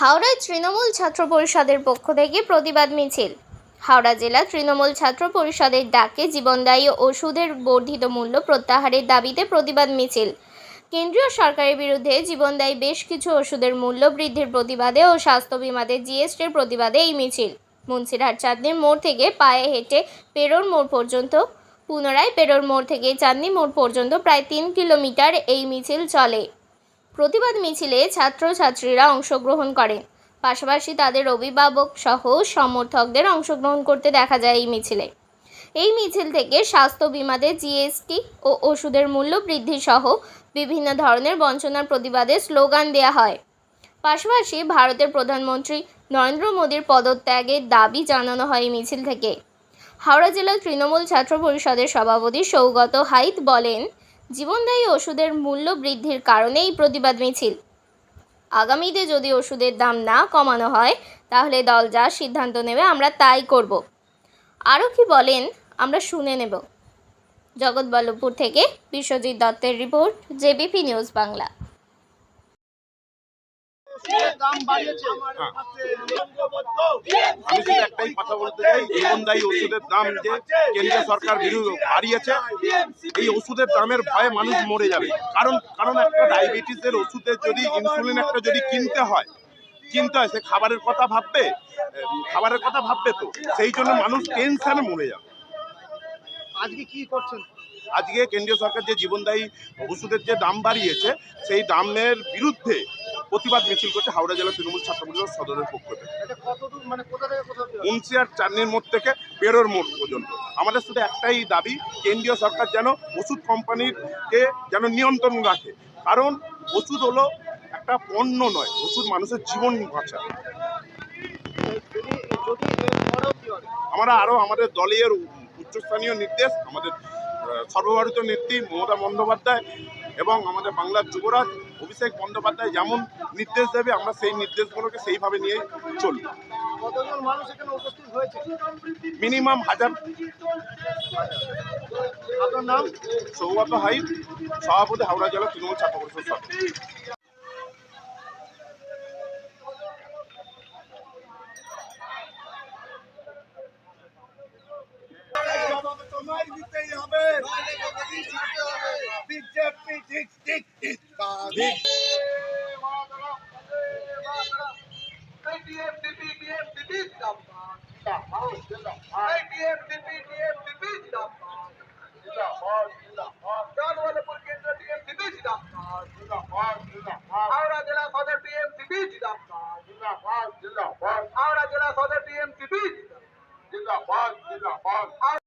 হাওড়ায় তৃণমূল ছাত্র পরিষদের পক্ষ থেকে প্রতিবাদ মিছিল। হাওড়া জেলা তৃণমূল ছাত্র পরিষদের ডাকে জীবনদায়ী ওষুধের বর্ধিত মূল্য প্রত্যাহারের দাবিতে প্রতিবাদ মিছিল। কেন্দ্রীয় সরকারের বিরুদ্ধে জীবনদায়ী বেশ কিছু ওষুধের মূল্য বৃদ্ধির প্রতিবাদে ও স্বাস্থ্য বিমাতে জিএসটির প্রতিবাদে এই মিছিল। মুন্সিরহাট চাঁদনির মোড় থেকে পায়ে হেঁটে পেরোর মোড় পর্যন্ত, পুনরায় পেরোর মোড় থেকে চাঁদনি মোড় পর্যন্ত প্রায় তিন কিলোমিটার এই মিছিল চলে। প্রতিবাদ মিছিলে ছাত্রছাত্রীরা অংশগ্রহণ করে পাশাপাশি তাদের অভিভাবক সহ সমর্থকদের অংশগ্রহণ করতে দেখা যায় এই মিছিলে। এই মিছিল থেকে স্বাস্থ্য বিমাতে জিএসটি ও ওষুধের মূল্য বৃদ্ধি সহ বিভিন্ন ধরনের বঞ্চনার প্রতিবাদে স্লোগান দেওয়া হয়। পাশাপাশি ভারতের প্রধানমন্ত্রী নরেন্দ্র মোদীর পদত্যাগের দাবি জানানো হয় এই মিছিল থেকে। হাওড়া জেলা তৃণমূল ছাত্র পরিষদের সভাপতি সৌগত হাইত বলেন জীবনদায়ী ওষুধের মূল্য বৃদ্ধির কারণেই প্রতিবাদ মিছিল। আগামীতে যদি ওষুধের দাম না কমানো হয়, তাহলে দল যা সিদ্ধান্ত নেবে আমরা তাই করব। আরও কি বলেন, আমরা শুনে নেব। জগৎবল্লভপুর থেকে বিশ্বজিৎ দত্তের রিপোর্ট, জেবিপি নিউজ বাংলা। দাম বাড়িয়েছে। আমি শুধু একটাই কথা বলতে চাই জীবনদায়ী ওষুধের দাম যে কেন্দ্রীয় সরকার বাড়িয়েছে এই ওষুধের দামের ভয়ে মানুষ মরে যাবে। কারণ কারণ একটা ডায়াবেটিসের ওষুধের যদি ইনসুলিন একটা যদি কিনতে হয় কিনতে হয় সে খাবারের কথা ভাববে খাবারের কথা ভাববে তো সেই জন্য মানুষ টেনশনে মরে যাবে। আজকে কি করছেন? আজকে কেন্দ্রীয় সরকার যে জীবনদায়ী ওষুধের যে দাম বাড়িয়েছে সেই দামের বিরুদ্ধে প্রতিবাদ মিছিল করছে হাওড়া জেলা তৃণমূল ছাত্র পরিষদ সদরের পক্ষ থেকে। দূর মানে থেকে মোড় থেকে পেরোর মোড় পর্যন্ত। আমাদের শুধু একটাই দাবি কেন্দ্রীয় সরকার যেন ওষুধ কোম্পানিকে যেন নিয়ন্ত্রণ রাখে। কারণ ওষুধ হলো একটা পণ্য নয় ওষুধ মানুষের জীবন বাঁচা আমরা আরও আমাদের দলের উচ্চস্থানীয় নির্দেশ আমাদের সর্বভারতীয় নেত্রী মমতা বন্দ্যোপাধ্যায় এবং আমাদের বাংলার যুবরাজ অভিষেক বন্দ্যোপাধ্যায় যেমন নির্দেশ দেবে আমরা সেই নির্দেশগুলোকে সেইভাবে নিয়ে চলব মিনিমাম হাজার। আপনার নাম? সৌগত হাইট সভাপতি হাওড়া জেলা তৃণমূল ছাত্র পরিষদ তোমায় দিতেই হবে হাওড়া জেলা সদর টিএমসিপি জিন্দাবাদ হাওড়া জেলা সদর টিএমসিপি জিন্দাবাদ